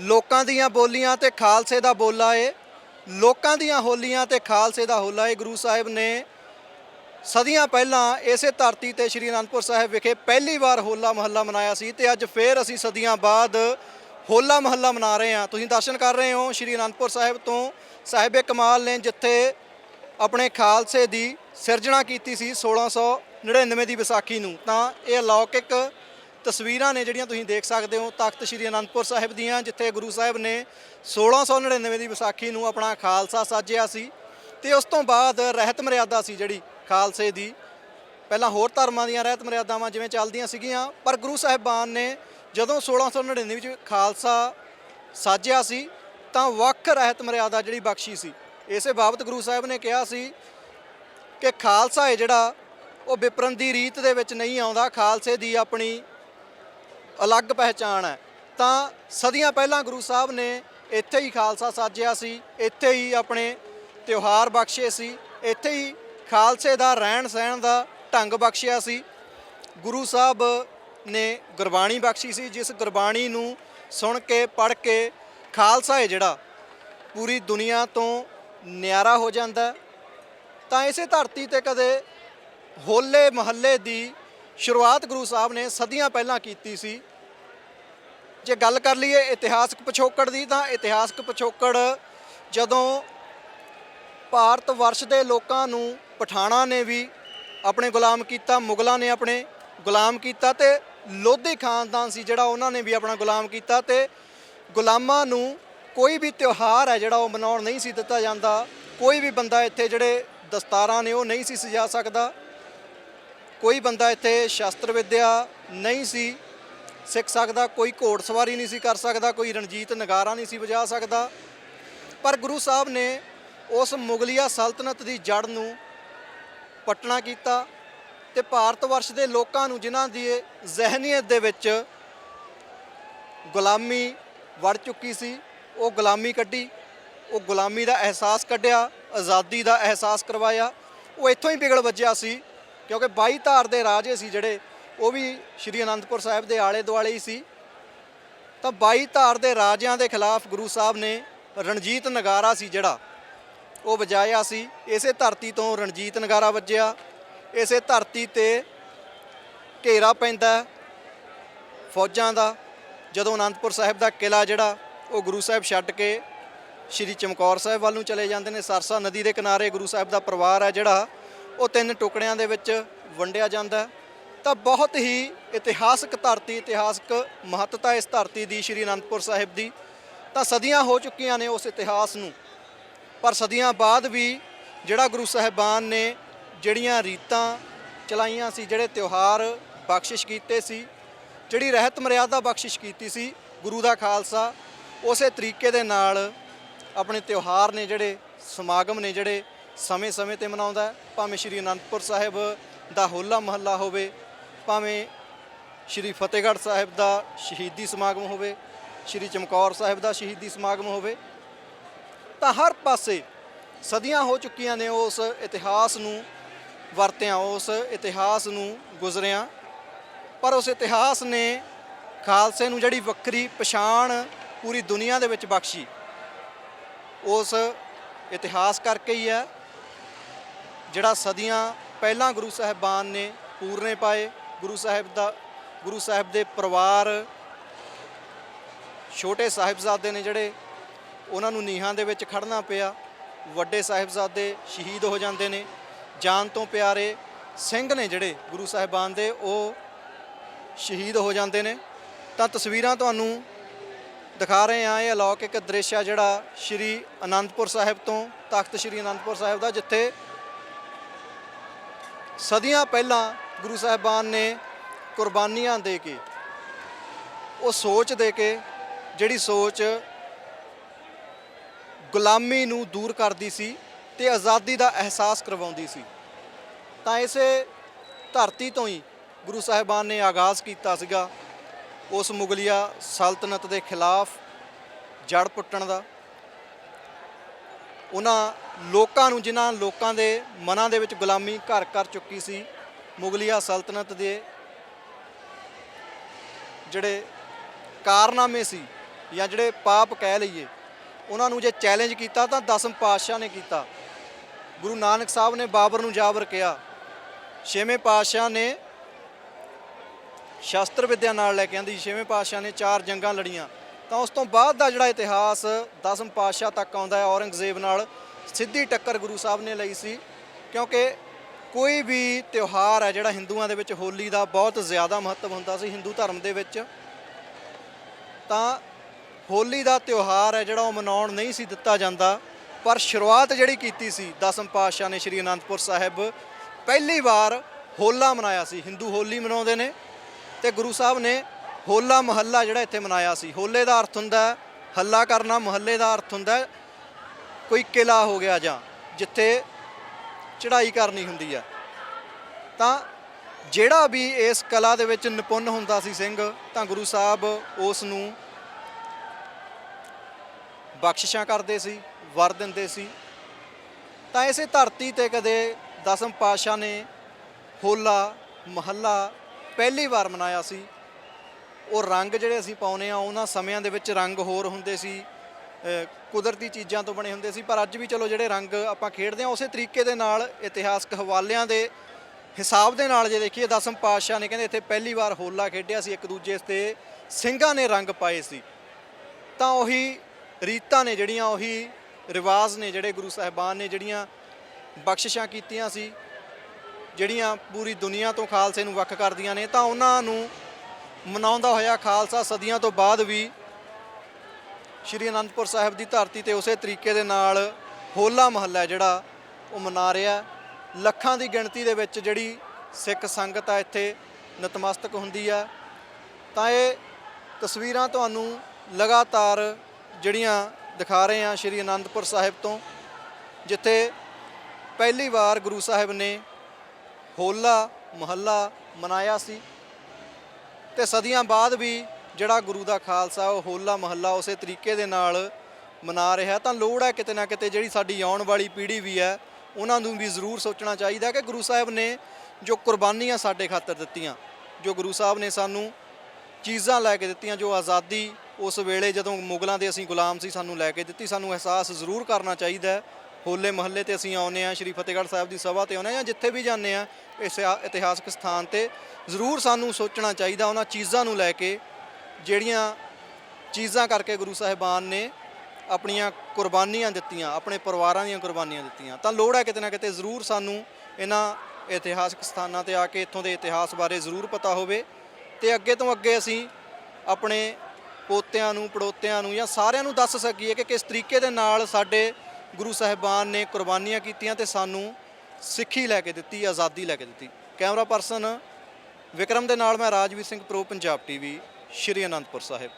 ਲੋਕਾਂ ਦੀਆਂ ਬੋਲੀਆਂ ਤੇ ਖਾਲਸੇ ਦਾ ਬੋਲਾ ਏ। ਲੋਕਾਂ ਦੀਆਂ ਹੋਲੀਆਂ ਤੇ ਖਾਲਸੇ ਦਾ ਹੋਲਾ ਏ। ਗੁਰੂ ਸਾਹਿਬ ਨੇ ਸਦੀਆਂ ਪਹਿਲਾਂ ਇਸੇ ਧਰਤੀ ਤੇ ਸ਼੍ਰੀ ਅਨੰਦਪੁਰ ਸਾਹਿਬ ਵਿਖੇ ਪਹਿਲੀ ਵਾਰ ਹੋਲਾ ਮਹੱਲਾ ਮਨਾਇਆ ਸੀ ਤੇ ਅੱਜ ਫੇਰ ਅਸੀਂ ਸਦੀਆਂ ਬਾਅਦ ਹੋਲਾ ਮਹੱਲਾ ਮਨਾ ਰਹੇ ਹਾਂ। ਤੁਸੀਂ ਦਰਸ਼ਨ ਕਰ ਰਹੇ ਹੋ ਸ਼੍ਰੀ ਅਨੰਦਪੁਰ ਸਾਹਿਬ ਤੋਂ। ਸਾਹਿਬੇ ਕਮਾਲ ਨੇ ਜਿੱਥੇ ਆਪਣੇ ਖਾਲਸੇ ਦੀ ਸਿਰਜਣਾ ਕੀਤੀ ਸੀ 1699 ਦੀ ਵਿਸਾਖੀ ਨੂੰ। ਤਾਂ ਇਹ ਅਲੌਕਿਕ ਤਸਵੀਰਾਂ ਨੇ ਜਿਹੜੀਆਂ ਤੁਸੀਂ ਦੇਖ ਸਕਦੇ ਹੋ, ਤਖਤ ਸ਼੍ਰੀ ਅਨੰਦਪੁਰ ਸਾਹਿਬ ਦੀਆਂ, ਜਿੱਥੇ ਗੁਰੂ ਸਾਹਿਬ ਨੇ 1699 ਦੀ ਵਿਸਾਖੀ ਨੂੰ ਆਪਣਾ ਖਾਲਸਾ ਸਾਜਿਆ ਸੀ ਤੇ ਉਸ ਤੋਂ ਬਾਅਦ ਰਹਿਤ ਮਰਿਆਦਾ ਸੀ ਜਿਹੜੀ ਖਾਲਸੇ ਦੀ। ਪਹਿਲਾਂ ਹੋਰ ਧਰਮਾਂ ਦੀਆਂ ਰਹਿਤ ਮਰਿਆਦਾਵਾਂ ਜਿਵੇਂ ਚੱਲਦੀਆਂ ਸੀਗੀਆਂ, ਪਰ ਗੁਰੂ ਸਾਹਿਬਾਨ ਨੇ ਜਦੋਂ 1699 ਵਿੱਚ ਖਾਲਸਾ ਸਾਜਿਆ ਸੀ, ਤਾਂ ਵੱਖ ਰਹਿਤ ਮਰਿਆਦਾ ਜਿਹੜੀ ਬਖਸ਼ੀ ਸੀ। ਇਸੇ ਬਾਬਤ ਗੁਰੂ ਸਾਹਿਬ ਨੇ ਕਿਹਾ ਸੀ ਕਿ ਖਾਲਸਾ ਹੈ ਜਿਹੜਾ, ਉਹ ਵਿਪਰਨ ਦੀ ਰੀਤ ਦੇ ਵਿੱਚ ਨਹੀਂ ਆਉਂਦਾ, ਖਾਲਸੇ ਦੀ ਆਪਣੀ ਅਲੱਗ ਪਹਿਚਾਣ ਹੈ। ਤਾਂ ਸਦੀਆਂ ਪਹਿਲਾਂ ਗੁਰੂ ਸਾਹਿਬ ਨੇ ਇੱਥੇ ਹੀ ਖਾਲਸਾ ਸਾਜਿਆ ਸੀ, ਇੱਥੇ ਹੀ ਆਪਣੇ ਤਿਉਹਾਰ ਬਖਸ਼ੇ ਸੀ, ਇੱਥੇ ਹੀ ਖਾਲਸੇ ਦਾ ਰਹਿਣ ਸਹਿਣ ਦਾ ਢੰਗ ਬਖਸ਼ਿਆ ਸੀ। ਗੁਰੂ ਸਾਹਿਬ ਨੇ ਗੁਰਬਾਣੀ ਬਖਸ਼ੀ ਸੀ, ਜਿਸ ਗੁਰਬਾਣੀ ਨੂੰ ਸੁਣ ਕੇ, ਪੜ੍ਹ ਕੇ ਖਾਲਸਾ ਹੈ ਜਿਹੜਾ, ਪੂਰੀ ਦੁਨੀਆ ਤੋਂ ਨਿਆਰਾ ਹੋ ਜਾਂਦਾ ਤਾਂ ਇਸੇ ਧਰਤੀ ਤੇ ਕਦੇ ਹੋਲੇ ਮਹੱਲੇ ਦੀ ਸ਼ੁਰੂਆਤ ਗੁਰੂ ਸਾਹਿਬ ਨੇ ਸਦੀਆਂ ਪਹਿਲਾਂ ਕੀਤੀ ਸੀ। ਜੇ ਗੱਲ ਕਰ ਲਈਏ ਇਤਿਹਾਸਕ ਪਿਛੋਕੜ ਦੀ ਤਾਂ ਇਤਿਹਾਸਕ ਪਿਛੋਕੜ ਜਦੋਂ ਭਾਰਤ ਵਰਸ਼ ਦੇ ਲੋਕਾਂ ਨੂੰ ਪਠਾਣਾ ਨੇ ਵੀ ਆਪਣੇ ਗੁਲਾਮ ਕੀਤਾ, ਮੁਗਲਾਂ ਨੇ ਆਪਣੇ ਗੁਲਾਮ ਕੀਤਾ ਤੇ ਲੋਧੀ ਖਾਨਦਾਨ ਸੀ ਜਿਹੜਾ ਉਹਨਾਂ ਨੇ ਵੀ ਆਪਣਾ ਗੁਲਾਮ ਕੀਤਾ ਤੇ ਗੁਲਾਮਾਂ ਨੂੰ ਕੋਈ ਵੀ ਤਿਉਹਾਰ ਹੈ ਜਿਹੜਾ ਉਹ ਮਨਾਉਣ ਨਹੀਂ ਸੀ ਦਿੱਤਾ ਜਾਂਦਾ। ਕੋਈ ਵੀ ਬੰਦਾ ਇੱਥੇ ਜਿਹੜੇ ਦਸਤਾਰਾਂ ਨੇ ਉਹ ਨਹੀਂ ਸੀ ਸਜਾ ਸਕਦਾ। ਕੋਈ ਬੰਦਾ ਇੱਥੇ ਸ਼ਸਤਰ ਵਿੱਦਿਆ ਨਹੀਂ ਸੀ ਸਿੱਖ ਸਕਦਾ, ਕੋਈ ਘੋੜਸਵਾਰੀ ਨਹੀਂ ਸੀ ਕਰ ਸਕਦਾ, ਕੋਈ ਰਣਜੀਤ ਨਗਾਰਾ ਨਹੀਂ ਸੀ ਵਜਾ ਸਕਦਾ। ਪਰ ਗੁਰੂ ਸਾਹਿਬ ਨੇ ਉਸ ਮੁਗਲਿਆ ਸਲਤਨਤ ਦੀ ਜੜ ਨੂੰ ਪਟਣਾ ਕੀਤਾ ਤੇ ਭਾਰਤ ਵਰਸ਼ ਦੇ ਲੋਕਾਂ ਨੂੰ ਜਿਨ੍ਹਾਂ ਦੀ ਜ਼ਹਿਨੀਅਤ ਦੇ ਵਿੱਚ ਗੁਲਾਮੀ ਵੜ ਚੁੱਕੀ ਸੀ, ਉਹ ਗੁਲਾਮੀ ਕੱਢੀ, ਉਹ ਗੁਲਾਮੀ ਦਾ ਅਹਿਸਾਸ ਕੱਢਿਆ, ਆਜ਼ਾਦੀ ਦਾ ਅਹਿਸਾਸ ਕਰਵਾਇਆ, ਉਹ ਇੱਥੋਂ ਹੀ ਵਿਗੜ ਵੱਜਿਆ ਸੀ। ਕਿਉਂਕਿ 22 ਧਾਰ ਦੇ ਰਾਜੇ ਸੀ ਜਿਹੜੇ, ਉਹ ਵੀ ਸ਼੍ਰੀ ਅਨੰਦਪੁਰ ਸਾਹਿਬ ਦੇ ਆਲੇ ਦੁਆਲੇ ਹੀ ਸੀ। ਤਾਂ 22 ਧਾਰ ਦੇ ਰਾਜਿਆਂ ਦੇ ਖਿਲਾਫ ਗੁਰੂ ਸਾਹਿਬ ਨੇ ਰਣਜੀਤ ਨਗਾਰਾ ਸੀ ਜਿਹੜਾ, ਉਹ ਵਜਾਇਆ ਸੀ। ਇਸੇ ਧਰਤੀ ਤੋਂ ਰਣਜੀਤ ਨਗਾਰਾ ਵੱਜਿਆ। ਇਸੇ ਧਰਤੀ ਤੇ ਘੇਰਾ ਪੈਂਦਾ ਫੌਜਾਂ ਦਾ। ਜਦੋਂ ਅਨੰਦਪੁਰ ਸਾਹਿਬ ਦਾ ਕਿਲਾ ਜਿਹੜਾ, ਉਹ ਗੁਰੂ ਸਾਹਿਬ ਛੱਡ ਕੇ ਸ਼੍ਰੀ ਚਮਕੌਰ ਸਾਹਿਬ ਵੱਲ ਨੂੰ ਚਲੇ ਜਾਂਦੇ ਨੇ। ਸਰਸਾ ਨਦੀ ਦੇ ਕਿਨਾਰੇ ਗੁਰੂ ਸਾਹਿਬ ਦਾ ਪਰਿਵਾਰ ਹੈ ਜਿਹੜਾ ਉਹ ਤਿੰਨ ਟੁਕੜਿਆਂ ਦੇ ਵਿੱਚ ਵੰਡਿਆ ਜਾਂਦਾ ਤਾਂ ਬਹੁਤ ਹੀ ਇਤਿਹਾਸਕ ਧਰਤੀ, ਇਤਿਹਾਸਕ ਮਹੱਤਤਾ ਇਸ ਧਰਤੀ ਦੀ ਸ਼੍ਰੀ ਅਨੰਦਪੁਰ ਸਾਹਿਬ ਦੀ। ਤਾਂ ਸਦੀਆਂ ਹੋ ਚੁੱਕੀਆਂ ਨੇ ਉਸ ਇਤਿਹਾਸ ਨੂੰ। ਪਰ ਸਦੀਆਂ ਬਾਅਦ ਵੀ ਜਿਹੜਾ ਗੁਰੂ ਸਾਹਿਬਾਨ ਨੇ ਜਿਹੜੀਆਂ ਰੀਤਾਂ ਚਲਾਈਆਂ ਸੀ, ਜਿਹੜੇ ਤਿਉਹਾਰ ਬਖਸ਼ਿਸ਼ ਕੀਤੇ ਸੀ, ਜਿਹੜੀ ਰਹਿਤ ਮਰਿਆਦਾ ਬਖਸ਼ਿਸ਼ ਕੀਤੀ ਸੀ ਗੁਰੂ ਦਾ ਖਾਲਸਾ, ਉਸੇ ਤਰੀਕੇ ਦੇ ਨਾਲ ਆਪਣੇ ਤਿਉਹਾਰ ਨੇ ਜਿਹੜੇ, ਸਮਾਗਮ ਨੇ ਜਿਹੜੇ ਸਮੇਂ-ਸਮੇਂ ਤੇ ਮਨਾਉਂਦਾ ਭਾਵੇਂ ਸ਼੍ਰੀ ਅਨੰਦਪੁਰ ਸਾਹਿਬ ਦਾ ਹੋਲਾ ਮਹੱਲਾ ਹੋਵੇ, ਭਾਵੇਂ ਸ਼੍ਰੀ ਫਤਿਹਗੜ੍ਹ ਸਾਹਿਬ ਦਾ ਸ਼ਹੀਦੀ ਸਮਾਗਮ ਹੋਵੇ, ਸ਼੍ਰੀ ਚਮਕੌਰ ਸਾਹਿਬ ਦਾ ਸ਼ਹੀਦੀ ਸਮਾਗਮ ਹੋਵੇ, ਤਾਂ ਹਰ ਪਾਸੇ ਸਦੀਆਂ ਹੋ ਚੁੱਕੀਆਂ ਨੇ ਉਸ ਇਤਿਹਾਸ ਨੂੰ ਵਰਤਿਆਂ, ਉਸ ਇਤਿਹਾਸ ਨੂੰ ਗੁਜ਼ਰਿਆਂ। ਪਰ ਉਸ ਇਤਿਹਾਸ ਨੇ ਖਾਲਸੇ ਨੂੰ ਜਿਹੜੀ ਵੱਖਰੀ ਪਛਾਣ ਪੂਰੀ ਦੁਨੀਆ ਦੇ ਵਿੱਚ ਬਖਸ਼ੀ। ਉਸ ਇਤਿਹਾਸ ਕਰਕੇ ਹੀ ਹੈ। ਜਿਹੜਾ ਸਦੀਆਂ ਪਹਿਲਾਂ ਗੁਰੂ ਸਾਹਿਬਾਨ ਨੇ ਪੂਰਨੇ ਪਾਏ, ਗੁਰੂ ਸਾਹਿਬ ਦਾ, ਗੁਰੂ ਸਾਹਿਬ ਦੇ ਪਰਿਵਾਰ, ਛੋਟੇ ਸਾਹਿਬਜ਼ਾਦੇ ਨੇ ਜਿਹੜੇ, ਉਹਨਾਂ ਨੂੰ ਨੀਹਾਂ ਦੇ ਵਿੱਚ ਖੜਨਾ ਪਿਆ, ਵੱਡੇ ਸਾਹਿਬਜ਼ਾਦੇ ਸ਼ਹੀਦ ਹੋ ਜਾਂਦੇ ਨੇ, ਜਾਨ ਤੋਂ ਪਿਆਰੇ ਸਿੰਘ ਨੇ ਜਿਹੜੇ ਗੁਰੂ ਸਾਹਿਬਾਨ ਦੇ, ਉਹ ਸ਼ਹੀਦ ਹੋ ਜਾਂਦੇ ਨੇ। ਤਾਂ ਤਸਵੀਰਾਂ ਤੁਹਾਨੂੰ ਦਿਖਾ ਰਹੇ ਹਾਂ, ਇਹ ਅਲੌਕਿਕ ਦ੍ਰਿਸ਼ ਆ ਜਿਹੜਾ ਸ਼੍ਰੀ ਅਨੰਦਪੁਰ ਸਾਹਿਬ ਤੋਂ ਤਖਤ ਸ਼੍ਰੀ ਅਨੰਦਪੁਰ ਸਾਹਿਬ ਦਾ, ਜਿੱਥੇ ਸਦੀਆਂ ਪਹਿਲਾਂ ਗੁਰੂ ਸਾਹਿਬਾਨ ਨੇ ਕੁਰਬਾਨੀਆਂ ਦੇ ਕੇ, ਉਹ ਸੋਚ ਦੇ ਕੇ, ਜਿਹੜੀ ਸੋਚ ਗੁਲਾਮੀ ਨੂੰ ਦੂਰ ਕਰਦੀ ਸੀ ਤੇ ਆਜ਼ਾਦੀ ਦਾ ਅਹਿਸਾਸ ਕਰਵਾਉਂਦੀ ਸੀ, ਤਾਂ ਇਸੇ ਧਰਤੀ ਤੋਂ ਹੀ ਗੁਰੂ ਸਾਹਿਬਾਨ ਨੇ ਆਗਾਜ਼ ਕੀਤਾ ਸੀਗਾ ਉਸ ਮੁਗਲਿਆ ਸਲਤਨਤ ਦੇ ਖਿਲਾਫ ਜੜ ਪੁੱਟਣ ਦਾ। ਉਹਨਾਂ ਲੋਕਾਂ ਨੂੰ, ਜਿਨ੍ਹਾਂ ਲੋਕਾਂ ਦੇ ਮਨਾਂ ਦੇ ਵਿੱਚ ਗੁਲਾਮੀ ਘਰ ਕਰ ਚੁੱਕੀ ਸੀ, ਮੁਗਲੀਆ ਸਲਤਨਤ ਦੇ ਜਿਹੜੇ ਕਾਰਨਾਮੇ ਸੀ ਜਾਂ ਜਿਹੜੇ ਪਾਪ ਕਹਿ ਲਈਏ, ਉਹਨਾਂ ਨੂੰ ਜੇ ਚੈਲੰਜ ਕੀਤਾ ਤਾਂ ਦਸਮ ਪਾਤਸ਼ਾਹ ਨੇ ਕੀਤਾ। ਗੁਰੂ ਨਾਨਕ ਸਾਹਿਬ ਨੇ ਬਾਬਰ ਨੂੰ ਜਾਬਰ ਕਿਹਾ। ਛੇਵੇਂ ਪਾਤਸ਼ਾਹ ਨੇ ਸ਼ਾਸਤਰ ਵਿਦਿਆ ਨਾਲ ਲੈ ਕੇ ਆਂਦੀ, ਛੇਵੇਂ ਪਾਤਸ਼ਾਹ ਨੇ ਚਾਰ ਜੰਗਾਂ ਲੜੀਆਂ। ਤਾਂ ਉਸ ਤੋਂ ਬਾਅਦ ਦਾ ਜਿਹੜਾ ਇਤਿਹਾਸ ਦਸਮ ਪਾਤਸ਼ਾਹ ਤੱਕ ਆਉਂਦਾ ਹੈ ਔਰੰਗਜ਼ੇਬ ਨਾਲ, ਸਿੱਧੀ ਟੱਕਰ ਗੁਰੂ ਸਾਹਿਬ ਨੇ ਲਈ ਸੀ, ਕਿਉਂਕਿ ਕੋਈ ਵੀ ਤਿਉਹਾਰ ਹੈ ਜਿਹੜਾ ਹਿੰਦੂਆਂ ਦੇ ਵਿੱਚ ਹੋਲੀ ਦਾ ਬਹੁਤ ਜ਼ਿਆਦਾ ਮਹੱਤਵ ਹੁੰਦਾ ਸੀ ਹਿੰਦੂ ਧਰਮ ਦੇ ਵਿੱਚ, ਤਾਂ ਹੋਲੀ ਦਾ ਤਿਉਹਾਰ ਹੈ ਜਿਹੜਾ ਉਹ ਮਨਾਉਣ ਨਹੀਂ ਸੀ ਦਿੱਤਾ ਜਾਂਦਾ, ਪਰ ਸ਼ੁਰੂਆਤ ਜਿਹੜੀ ਕੀਤੀ ਸੀ ਦਸਮ ਪਾਤਸ਼ਾਹ ਨੇ ਸ਼੍ਰੀ ਅਨੰਦਪੁਰ ਸਾਹਿਬ, ਪਹਿਲੀ ਵਾਰ ਹੋਲਾ ਮਨਾਇਆ ਸੀ, ਹਿੰਦੂ ਹੋਲੀ ਮਨਾਉਂਦੇ ਨੇ, ਤੇ ਗੁਰੂ ਸਾਹਿਬ ਨੇ ਹੋਲਾ ਮਹੱਲਾ ਜਿਹੜਾ ਇੱਥੇ ਮਨਾਇਆ ਸੀ। ਹੋਲੇ ਦਾ ਅਰਥ ਹੁੰਦਾ ਹੱਲਾ ਕਰਨਾ ਮਹੱਲੇ ਦਾ ਅਰਥ ਹੁੰਦਾ ਕੋਈ ਕਿਲਾ ਹੋ ਗਿਆ ਜਾਂ ਜਿੱਥੇ ਚੜ੍ਹਾਈ ਕਰਨੀ ਹੁੰਦੀ ਆ ਤਾਂ ਜਿਹੜਾ ਵੀ ਇਸ ਕਲਾ ਦੇ ਵਿੱਚ ਨਿਪੁੰਨ ਹੁੰਦਾ ਸੀ ਸਿੰਘ, ਤਾਂ ਗੁਰੂ ਸਾਹਿਬ ਉਸ ਨੂੰ ਬਖਸ਼ਿਸ਼ਾਂ ਕਰਦੇ ਸੀ, ਵਰ ਦਿੰਦੇ ਸੀ। ਤਾਂ ਇਸੇ ਧਰਤੀ ਤੇ ਕਦੇ ਦਸਮ ਪਾਤਸ਼ਾਹ ਨੇ ਹੋਲਾ ਮਹੱਲਾ ਪਹਿਲੀ ਵਾਰ ਮਨਾਇਆ ਸੀ। ਉਹ ਰੰਗ ਜਿਹੜੇ ਅਸੀਂ ਪਾਉਨੇ ਆ ਉਹਨਾਂ ਸਮਿਆਂ ਦੇ ਵਿੱਚ ਰੰਗ ਹੋਰ ਹੁੰਦੇ ਸੀ ਕੁਦਰਤੀ ਚੀਜ਼ਾਂ ਤੋਂ ਬਣੇ ਹੁੰਦੇ ਸੀ, ਪਰ ਅੱਜ ਵੀ ਚਲੋ ਜਿਹੜੇ ਰੰਗ ਆਪਾਂ ਖੇਡਦੇ ਆ ਉਸੇ ਤਰੀਕੇ ਦੇ ਨਾਲ ਇਤਿਹਾਸਕ ਹਵਾਲਿਆਂ ਦੇ ਹਿਸਾਬ ਦੇ ਨਾਲ ਜੇ ਦੇਖੀਏ, ਦਸਮ ਪਾਤਸ਼ਾਹ ਨੇ ਕਹਿੰਦੇ ਇੱਥੇ ਪਹਿਲੀ ਵਾਰ ਹੋਲਾ ਖੇਡਿਆ ਸੀ, ਇੱਕ ਦੂਜੇ ਤੇ ਸਿੰਘਾਂ ਨੇ ਰੰਗ ਪਾਏ ਸੀ। ਤਾਂ ਉਹੀ ਰੀਤਾਂ ਨੇ ਜਿਹੜੀਆਂ, ਉਹੀ ਰਿਵਾਜ ਨੇ ਜਿਹੜੇ ਗੁਰੂ ਸਾਹਿਬਾਨ ਨੇ ਜਿਹੜੀਆਂ ਬਖਸ਼ਿਸ਼ਾਂ ਕੀਤੀਆਂ ਸੀ, ਜਿਹੜੀਆਂ ਪੂਰੀ ਦੁਨੀਆ ਤੋਂ ਖਾਲਸੇ ਨੂੰ ਵੱਖ ਕਰਦੀਆਂ ਨੇ, ਤਾਂ ਉਹਨਾਂ ਨੂੰ ਮਨਾਉਂਦਾ ਹੋਇਆ ਖਾਲਸਾ ਸਦੀਆਂ ਤੋਂ ਬਾਅਦ ਵੀ ਸ਼੍ਰੀ ਅਨੰਦਪੁਰ ਸਾਹਿਬ ਦੀ ਧਰਤੀ ਤੇ ਉਸੇ ਤਰੀਕੇ ਦੇ ਨਾਲ ਹੋਲਾ ਮਹੱਲਾ ਜਿਹੜਾ ਉਹ ਮਨਾ ਰਿਹਾ ਲੱਖਾਂ ਦੀ ਗਿਣਤੀ ਦੇ ਵਿੱਚ ਜਿਹੜੀ ਸਿੱਖ ਸੰਗਤ ਆ ਇੱਥੇ ਨਤਮਸਤਕ ਹੁੰਦੀ ਆ। ਤਾਂ ਇਹ ਤਸਵੀਰਾਂ ਤੁਹਾਨੂੰ ਲਗਾਤਾਰ ਜਿਹੜੀਆਂ ਦਿਖਾ ਰਹੇ ਆ ਸ਼੍ਰੀ ਅਨੰਦਪੁਰ ਸਾਹਿਬ ਤੋਂ, ਜਿੱਥੇ ਪਹਿਲੀ ਵਾਰ ਗੁਰੂ ਸਾਹਿਬ ਨੇ ਹੋਲਾ ਮਹੱਲਾ ਮਨਾਇਆ ਸੀ। ਤੇ ਸਦੀਆਂ ਬਾਅਦ ਵੀ ਜਿਹੜਾ ਗੁਰੂ ਦਾ ਖਾਲਸਾ, ਉਹ ਹੋਲਾ ਮਹੱਲਾ ਉਸੇ ਤਰੀਕੇ ਦੇ ਨਾਲ ਮਨਾ ਰਿਹਾ ਤਾਂ ਲੋੜ ਹੈ ਕਿਤੇ ਨਾ ਕਿਤੇ ਜਿਹੜੀ ਸਾਡੀ ਆਉਣ ਵਾਲੀ ਪੀੜ੍ਹੀ ਵੀ ਹੈ, ਉਹਨਾਂ ਨੂੰ ਵੀ ਜ਼ਰੂਰ ਸੋਚਣਾ ਚਾਹੀਦਾ ਕਿ ਗੁਰੂ ਸਾਹਿਬ ਨੇ ਜੋ ਕੁਰਬਾਨੀਆਂ ਸਾਡੇ ਖਾਤਰ ਦਿੱਤੀਆਂ, ਜੋ ਗੁਰੂ ਸਾਹਿਬ ਨੇ ਸਾਨੂੰ ਚੀਜ਼ਾਂ ਲੈ ਕੇ ਦਿੱਤੀਆਂ, ਜੋ ਆਜ਼ਾਦੀ ਉਸ ਵੇਲੇ ਜਦੋਂ ਮੁਗਲਾਂ ਦੇ ਅਸੀਂ ਗੁਲਾਮ ਸੀ, ਸਾਨੂੰ ਲੈ ਕੇ ਦਿੱਤੀ, ਸਾਨੂੰ ਅਹਿਸਾਸ ਜ਼ਰੂਰ ਕਰਨਾ ਚਾਹੀਦਾ ਹੋਲੇ ਮਹੱਲੇ ਤੇ ਅਸੀਂ ਆਉਨੇ ਆ ਸ਼੍ਰੀ ਫਤਿਹਗੜ੍ਹ ਸਾਹਿਬ ਦੀ ਸਭਾ ਤੇ ਆਉਨੇ ਆ ਜਾਂ ਜਿੱਥੇ ਵੀ ਜਾਂਦੇ ਆ ਇਸ ਆ- ਇਤਿਹਾਸਕ ਸਥਾਨ ਤੇ ਜ਼ਰੂਰ ਸਾਨੂੰ ਸੋਚਣਾ ਚਾਹੀਦਾ, ਉਹਨਾਂ ਚੀਜ਼ਾਂ ਨੂੰ ਲੈ ਕੇ, ਜਿਹੜੀਆਂ ਚੀਜ਼ਾਂ ਕਰਕੇ ਗੁਰੂ ਸਾਹਿਬਾਨ ਨੇ ਆਪਣੀਆਂ ਕੁਰਬਾਨੀਆਂ ਦਿੱਤੀਆਂ, ਆਪਣੇ ਪਰਿਵਾਰਾਂ ਦੀਆਂ ਕੁਰਬਾਨੀਆਂ ਦਿੱਤੀਆਂ। ਤਾਂ ਲੋੜ ਹੈ ਕਿਤੇ ਨਾ ਕਿਤੇ ਜ਼ਰੂਰ ਸਾਨੂੰ ਇਹਨਾਂ ਇਤਿਹਾਸਕ ਸਥਾਨਾਂ ਤੇ ਆ ਕੇ ਇੱਥੋਂ ਦੇ ਇਤਿਹਾਸ ਬਾਰੇ ਜ਼ਰੂਰ ਪਤਾ ਹੋਵੇ ਤੇ ਅੱਗੇ ਤੋਂ ਅੱਗੇ ਅਸੀਂ ਆਪਣੇ ਪੋਤਿਆਂ ਨੂੰ, ਪੜੋਤਿਆਂ ਨੂੰ ਜਾਂ ਸਾਰਿਆਂ ਨੂੰ ਦੱਸ ਸਕੀਏ ਕਿ ਕਿਸ ਤਰੀਕੇ ਦੇ ਨਾਲ ਸਾਡੇ ਗੁਰੂ ਸਾਹਿਬਾਨ ਨੇ ਕੁਰਬਾਨੀਆਂ ਕੀਤੀਆਂ ਤੇ ਸਾਨੂੰ ਸਿੱਖੀ ਲੈ ਕੇ ਦਿੱਤੀ, ਆਜ਼ਾਦੀ ਲੈ ਕੇ ਦਿੱਤੀ। ਕੈਮਰਾ ਪਰਸਨ ਵਿਕਰਮ ਦੇ ਨਾਲ ਮੈਂ ਰਾਜਵੀਰ ਸਿੰਘ ਪ੍ਰੋ, ਪੰਜਾਬ ਟੀਵੀ ਸ਼੍ਰੀ ਅਨੰਦਪੁਰ ਸਾਹਿਬ।